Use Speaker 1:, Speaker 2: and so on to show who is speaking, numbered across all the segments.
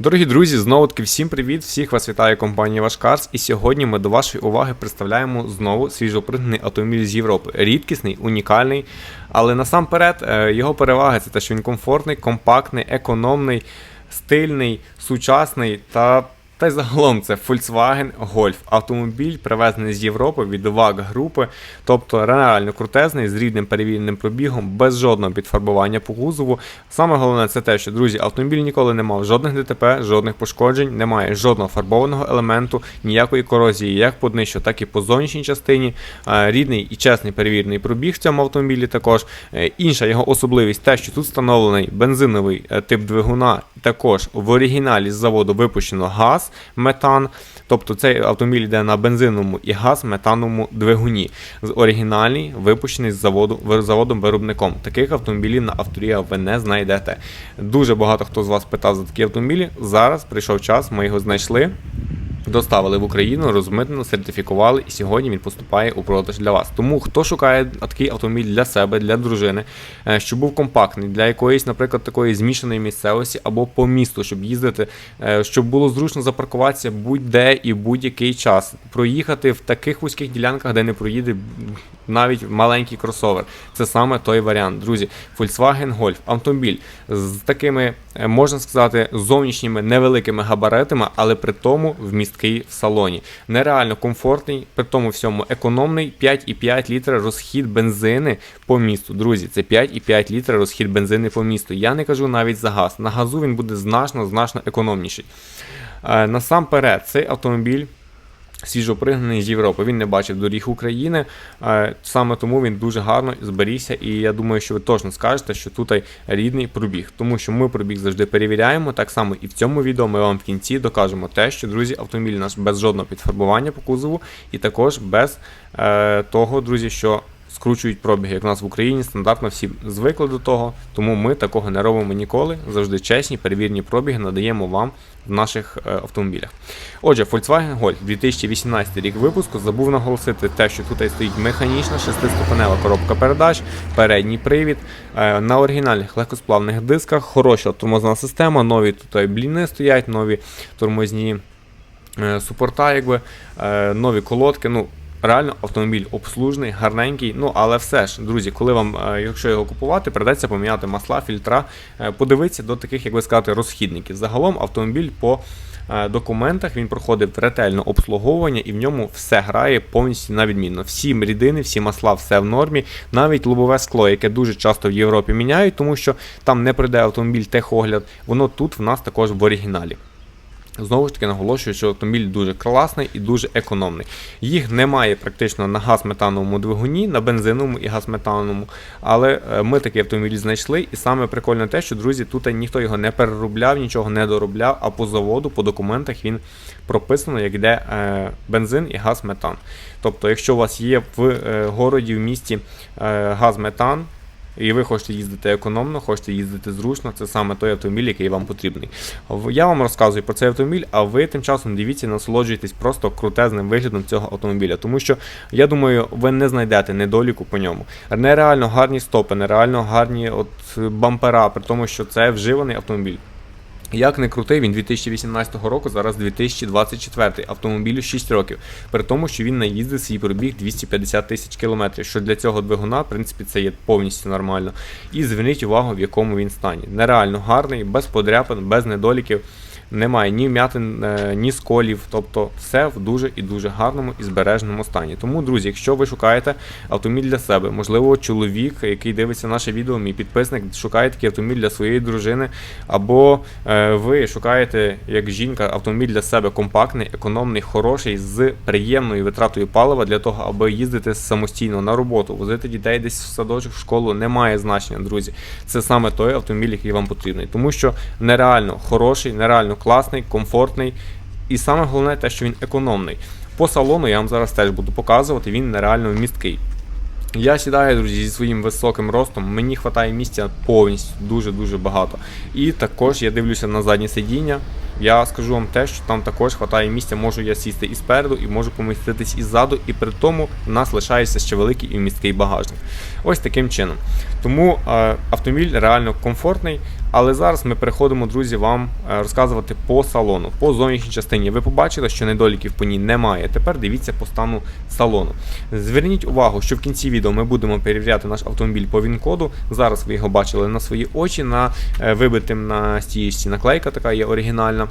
Speaker 1: Дорогі друзі, знову таки всім привіт! Всіх вас вітає компанія Вашкарс. І сьогодні ми до вашої уваги представляємо знову свіжопринтний автомобіль з Європи. Рідкісний, унікальний. Але насамперед е, його переваги це те, що він комфортний, компактний, економний, стильний, сучасний та. Та й загалом це Volkswagen Golf. Автомобіль привезений з Європи від VAG групи, тобто реально крутезний, з рідним перевіреним пробігом, без жодного підфарбування по кузову. Саме головне це те, що друзі, автомобіль ніколи не мав жодних ДТП, жодних пошкоджень, немає жодного фарбованого елементу, ніякої корозії, як по днищу, так і по зовнішній частині. Рідний і чесний перевірений пробіг в цьому автомобілі також. Е, Інша його особливість те, що тут встановлений бензиновий е, тип двигуна, також в оригіналі з заводу випущено газ, метан. Тобто цей автомобіль йде на бензиновому і газ метановому двигуні. Оригінальний випущений з заводу заводом-виробником. Таких автомобілів на авторія ви не знайдете. Дуже багато хто з вас питав за такі автомобілі. Зараз прийшов час, ми його знайшли. Доставили в Україну, розмитнено, сертифікували, і сьогодні він поступає у продаж для вас. Тому хто шукає такий автомобіль для себе, для дружини, е, щоб був компактний, для якоїсь, наприклад, такої змішаної місцевості або по місту, щоб їздити, е, щоб було зручно запаркуватися будь-де і будь-який час, проїхати в таких вузьких ділянках, де не проїде навіть маленький кросовер. Це саме той варіант, друзі. Volkswagen Golf автомобіль з такими, е, можна сказати, зовнішніми невеликими габаритами, але при тому вмісткий в салоні. Нереально комфортний, при тому всьому економний 5,5 літра розхід бензини по місту. Друзі, це 5,5 літра розхід бензини по місту. Я не кажу навіть за газ. На газу він буде значно значно економніший. Е, Насамперед, цей автомобіль свіжопригнаний з Європи. Він не бачив доріг України, е, саме тому він дуже гарно зберігся. І я думаю, що ви точно скажете, що тут рідний пробіг, тому що ми пробіг завжди перевіряємо. Так само і в цьому відео ми вам в кінці докажемо те, що друзі, автомобіль наш без жодного підфарбування по кузову, і також без е, того, друзі, що. Скручують пробіги, як в нас в Україні, стандартно всі звикли до того, тому ми такого не робимо ніколи. Завжди чесні, перевірні пробіги надаємо вам в наших е, автомобілях. Отже, Volkswagen Golf 2018 рік випуску забув наголосити те, що тут стоїть механічна шестиступенева коробка передач, передній привід е, на оригінальних легкосплавних дисках, хороша тормозна система, нові тут бліни стоять, нові тормозні е, супорта, якби, нові колодки. Ну, Реально автомобіль обслужений, гарненький. Ну але все ж, друзі, коли вам, е, якщо його купувати, придеться поміняти масла, фільтра, е, подивитися до таких, як би сказати, розхідників. Загалом автомобіль по е, документах він проходив ретельне обслуговування і в ньому все грає повністю на відмінно. Всі рідини, всі масла, все в нормі. Навіть лобове скло, яке дуже часто в Європі міняють, тому що там не прийде автомобіль техогляд, воно тут в нас також в оригіналі. Знову ж таки наголошую, що автомобіль дуже класний і дуже економний. Їх немає практично на газметановому двигуні, на бензиновому і газметановому. Але е, ми такий автомобіль знайшли. І саме прикольне те, що друзі, тут ніхто його не переробляв, нічого не доробляв, а по заводу, по документах він прописано, як йде е, бензин і газметан. Тобто, якщо у вас є в е, городі, в місті газметан, і ви хочете їздити економно, хочете їздити зручно, це саме той автомобіль, який вам потрібний. Я вам розказую про цей автомобіль, а ви тим часом дивіться, насолоджуйтесь просто крутезним виглядом цього автомобіля. Тому що я думаю, ви не знайдете недоліку по ньому. Нереально гарні стопи, нереально гарні от бампера, при тому, що це вживаний автомобіль. Як не крутий, він 2018 року, зараз 2024, автомобілю 6 років. При тому, що він наїздив свій пробіг 250 тисяч кілометрів, що для цього двигуна, в принципі, це є повністю нормально. І зверніть увагу, в якому він стані. Нереально гарний, без подряпин, без недоліків. Немає ні вмятин, е, ні сколів, тобто все в дуже і дуже гарному і збереженому стані. Тому, друзі, якщо ви шукаєте автомобіль для себе, можливо, чоловік, який дивиться наше відео, мій підписник, шукає такий автомобіль для своєї дружини, або е, ви шукаєте як жінка автомобіль для себе компактний, економний, хороший, з приємною витратою палива для того, аби їздити самостійно на роботу, возити дітей десь в садочок, в школу, немає значення, друзі. Це саме той автомобіль, який вам потрібний, тому що нереально хороший, нереально класний, комфортний. І саме головне те, що він економний. По салону я вам зараз теж буду показувати, він нереально вмісткий. Я сідаю, друзі, зі своїм високим ростом, мені вистачає місця повністю дуже-дуже багато. І також я дивлюся на заднє сидіння. Я скажу вам те, що там також вистачає місця, можу я сісти і спереду, і можу поміститись і ззаду, і при тому в нас лишається ще великий і вмісткий багажник. Ось таким чином. Тому е, автомобіль реально комфортний, Але зараз ми переходимо, друзі, вам е, розказувати по салону, по зовнішній частині. Ви побачили, що недоліків по ній немає. Тепер дивіться по стану салону. Зверніть увагу, що в кінці відео ми будемо перевіряти наш автомобіль по ВІН-коду. Зараз ви його бачили на свої очі, на е, вибитим на стієчці наклейка така є оригінальна.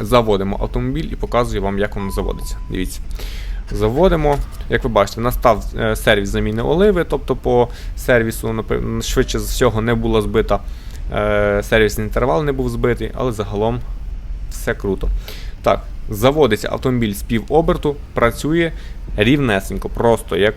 Speaker 1: Заводимо автомобіль і показую вам, як воно заводиться. Дивіться. Заводимо. Як ви бачите, настав е, сервіс заміни оливи, тобто по сервісу швидше за всього не була збита. Е, Сервісний інтервал не був збитий, але загалом все круто. Так, заводиться автомобіль з півоберту, працює рівнесенько, просто як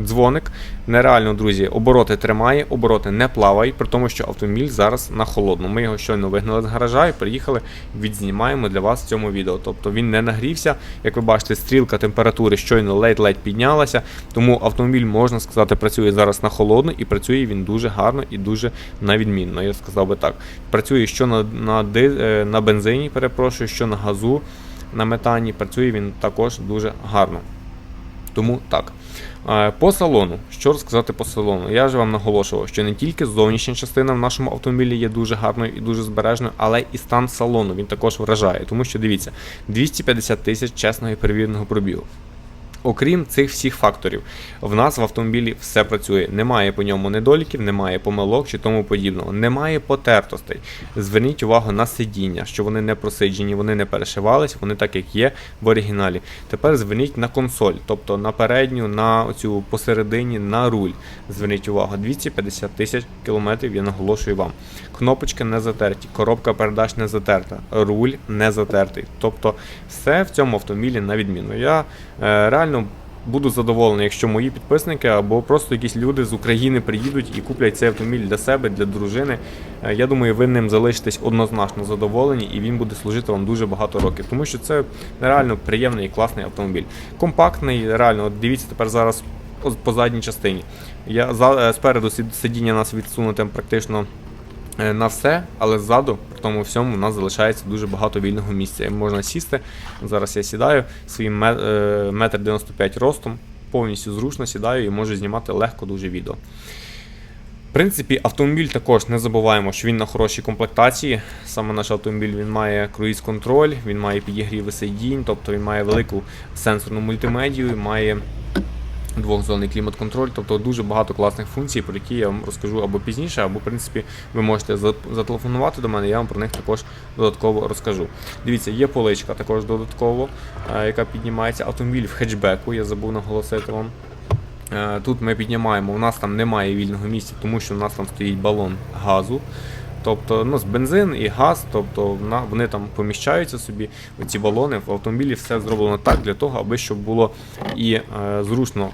Speaker 1: дзвоник. Нереально, друзі, обороти тримає, обороти не плавають, при тому, що автомобіль зараз на холодну. Ми його щойно вигнали з гаража і приїхали, відзнімаємо для вас в цьому відео. Тобто він не нагрівся. Як ви бачите, стрілка температури щойно ледь-ледь піднялася, тому автомобіль, можна сказати, працює зараз на холодну і працює він дуже гарно і дуже на відмінно. Я сказав би так. Працює що на, на, е, на бензині, перепрошую, що на газу, на метані. Працює він також дуже гарно. Тому так. Е, По салону, що розказати по салону? Я ж вам наголошував, що не тільки зовнішня частина в нашому автомобілі є дуже гарною і дуже збережною, але і стан салону він також вражає. Тому що дивіться, 250 тисяч чесного і перевіреного пробігу. Окрім цих всіх факторів, в нас в автомобілі все працює. Немає по ньому недоліків, немає помилок чи тому подібного, немає потертостей. Зверніть увагу на сидіння, що вони не просиджені, вони не перешивались, вони так як є в оригіналі. Тепер зверніть на консоль, тобто на передню, на оцю посередині, на руль. Зверніть увагу, 250 тисяч кілометрів, я наголошую вам. Кнопочки не затерті, коробка передач не затерта, руль не затертий. Тобто все в цьому автомобілі на відміну. Я е, реально буду задоволений, якщо мої підписники або просто якісь люди з України приїдуть і куплять цей автомобіль для себе, для дружини. Е, Я думаю, ви ним залишитесь однозначно задоволені, і він буде служити вам дуже багато років, тому що це реально приємний і класний автомобіль. Компактний, реально, от дивіться тепер зараз по- задній частині. Я е, спереду сидіння нас відсунуте практично на все, але ззаду, при тому всьому, у нас залишається дуже багато вільного місця. Можна сісти. Зараз я сідаю своїм е, метр 95 ростом, повністю зручно сідаю і можу знімати легко дуже відео. В принципі, автомобіль також не забуваємо, що він на хорошій комплектації. Саме наш автомобіль він має круїз-контроль, він має підігріви сидінь, тобто він має велику сенсорну мультимедію, має двохзонний клімат-контроль, тобто дуже багато класних функцій, про які я вам розкажу або пізніше, або в принципі ви можете зателефонувати до мене, я вам про них також додатково розкажу. Дивіться, є поличка також додатково, е, яка піднімається. Автомобіль в хетчбеку, я забув наголосити вам. Е, Тут ми піднімаємо, у нас там немає вільного місця, тому що у нас там стоїть балон газу. Тобто ну, з бензин і газ, тобто вони там поміщаються собі, ці балони. В автомобілі все зроблено так для того, аби щоб було і е, зручно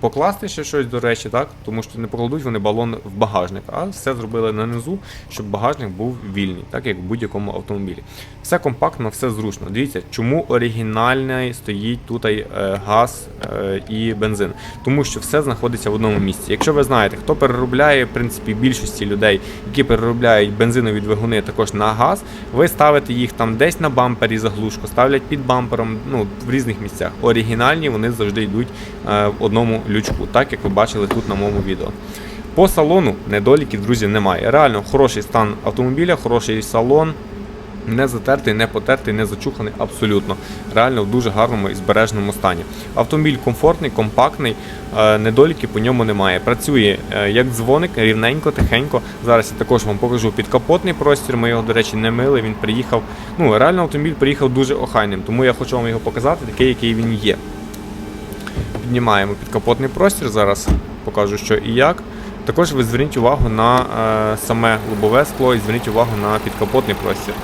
Speaker 1: покласти ще щось, до речі, так? тому що не покладуть вони балон в багажник, а все зробили на низу, щоб багажник був вільний, так як в будь-якому автомобілі. Все компактно, все зручно. Дивіться, чому оригінальний стоїть тут е, газ е, і бензин. Тому що все знаходиться в одному місці. Якщо ви знаєте, хто переробляє, в принципі, більшості людей, які переробляють бензинові двигуни також на газ, ви ставите їх там десь на бампері заглушку, ставлять під бампером, ну в різних місцях. Оригінальні вони завжди йдуть е, в одному лючку, так як ви бачили тут на моєму відео. По салону недоліків, друзі, немає. Реально хороший стан автомобіля, хороший салон. Не затертий, не потертий, не зачуханий абсолютно. Реально в дуже гарному і збереженому стані. Автомобіль комфортний, компактний, е, недоліків по ньому немає. Працює е, як дзвоник, рівненько, тихенько. Зараз я також вам покажу підкапотний простір. Ми його, до речі, не мили. Він приїхав. Ну, реально автомобіль приїхав дуже охайним, тому я хочу вам його показати, такий, який він є. Піднімаємо підкапотний простір. Зараз покажу, що і як. Також ви зверніть увагу на е, саме лобове скло і зверніть увагу на підкапотний простір.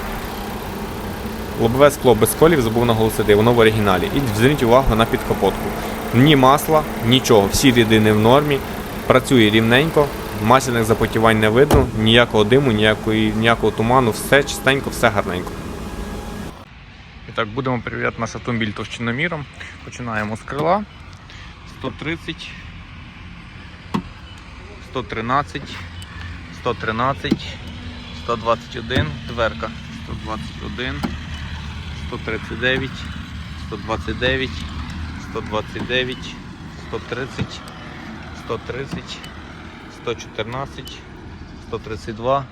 Speaker 1: Лобове скло без колів забув наголосити, воно в оригіналі. І зверніть увагу на підкапотку. Ні масла, нічого, всі рідини в нормі, працює рівненько, масляних запотівань не видно, ніякого диму, ніякої, ніякого туману, все чистенько, все гарненько. І так, будемо перевіряти наш автомобіль товщиноміром. Починаємо з крила. 130, 113, 113, 121, дверка. 121, 139, 129, 129, 130, 130, 114, 132,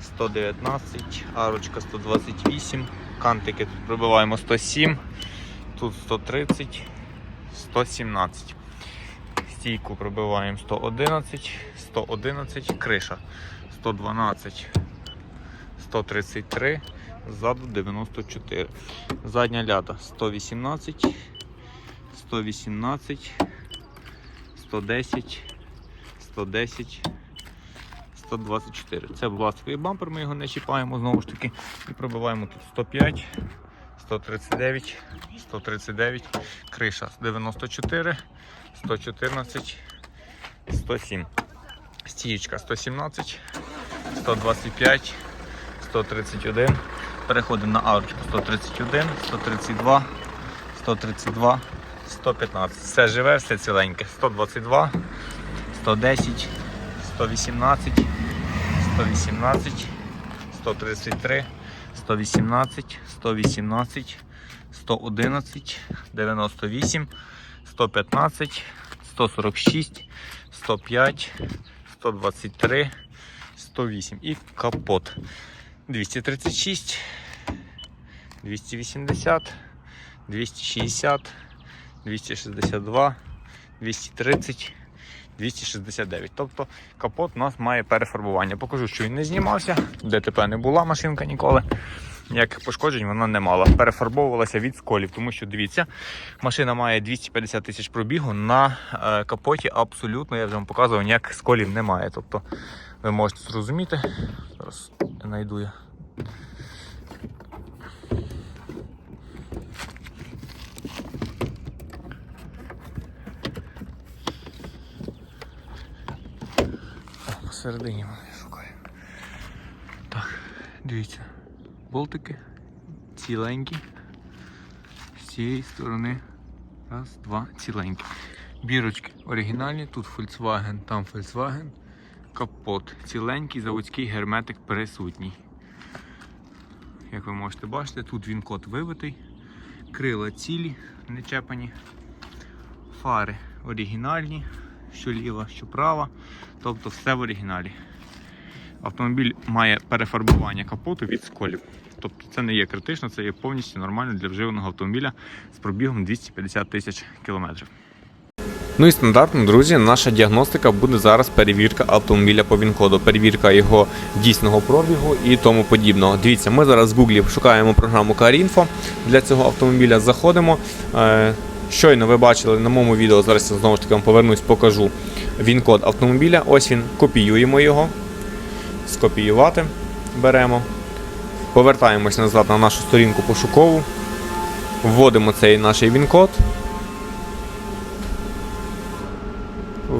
Speaker 1: 119, арочка 128, кантики тут пробиваємо 107, тут 130, 117. Стійку пробиваємо 111, 111, криша 112, 133, ззаду 94. Задня ляда 118, 118, 110, 110, 124. Це пластиковий бампер, ми його не чіпаємо знову ж таки. І пробиваємо тут 105, 139, 139, криша 94, 114, 107. Стієчка 117, 125, 131. Переходимо на аурочку 131, 132, 132, 115. Все живе, все ціленьке. 122, 110, 118, 118, 133, 118, 118, 111, 98, 115, 146, 105, 123, 108 і капот. 236, 280, 260, 262, 230, 269. Тобто капот у нас має перефарбування. Покажу, що він не знімався, ДТП не була машинка ніколи. Ніяких пошкоджень вона не мала. Перефарбовувалася від сколів, тому що дивіться, машина має 250 тисяч пробігу. На е, капоті абсолютно, я вже вам показував, ніяких сколів немає. Тобто ви можете зрозуміти. Зараз знайду я. О, Посередині вони шукаю. Так, дивіться. Болтики ціленькі. З цієї сторони. Раз, два, ціленькі. Бірочки оригінальні, тут Volkswagen, там Volkswagen. Капот ціленький, заводський герметик присутній. Як ви можете бачити, тут він код вибитий, крила цілі, не чепані, фари оригінальні, що ліва, що права, тобто все в оригіналі. Автомобіль має перефарбування капоту від сколів. Тобто це не є критично, це є повністю нормально для вживаного автомобіля з пробігом 250 тисяч кілометрів. Ну і стандартно, друзі, наша діагностика буде зараз перевірка автомобіля по ВІН-коду, перевірка його дійсного пробігу і тому подібного. Дивіться, ми зараз в Google шукаємо програму CarInfo для цього автомобіля. Заходимо. Щойно ви бачили на моєму відео, зараз я знову ж таки вам повернусь, покажу він-код автомобіля. Ось він, копіюємо його. Скопіювати беремо. Повертаємось назад на нашу сторінку пошукову. Вводимо цей наш він-код.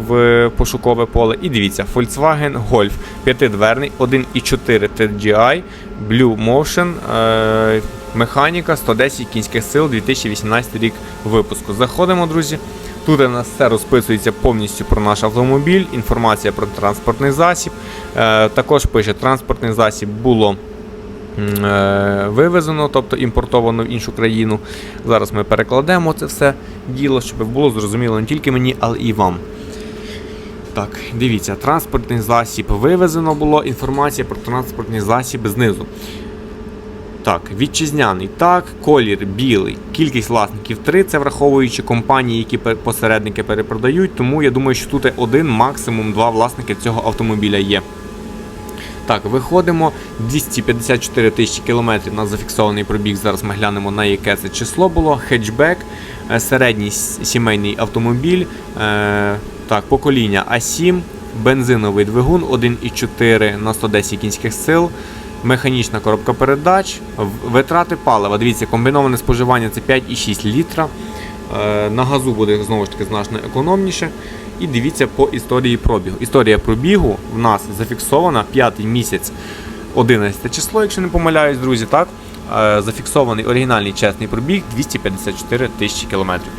Speaker 1: в пошукове поле. І дивіться, Volkswagen Golf 5-дверний, 1.4 TGI, Blue Motion, е- механіка 110 кінських сил 2018 рік випуску. Заходимо, друзі. Тут у нас все розписується повністю про наш автомобіль, інформація про транспортний засіб. Е- також пише, транспортний засіб було. е, Вивезено, тобто імпортовано в іншу країну. Зараз ми перекладемо це все діло, щоб було зрозуміло не тільки мені, але і вам. Так, дивіться, транспортний засіб вивезено було. Інформація про транспортний засіб знизу. Так, вітчизняний. Так, колір білий. Кількість власників 3, це враховуючи компанії, які посередники перепродають. Тому я думаю, що тут один, максимум два власники цього автомобіля є. Так, виходимо. 254 тисячі кілометрів на зафіксований пробіг. Зараз ми глянемо на яке це число було. Хетчбек, е, середній сімейний автомобіль. Е, так, покоління А7, бензиновий двигун 1,4 на 110 кінських сил. Механічна коробка передач, витрати палива. Дивіться, комбіноване споживання це 5,6 літра. Е, На газу буде знову ж таки значно економніше. І дивіться по історії пробігу. Історія пробігу в нас зафіксована 5 місяць 11 число, якщо не помиляюсь, друзі. Так? Е, Зафіксований оригінальний чесний пробіг 254 тисячі кілометрів.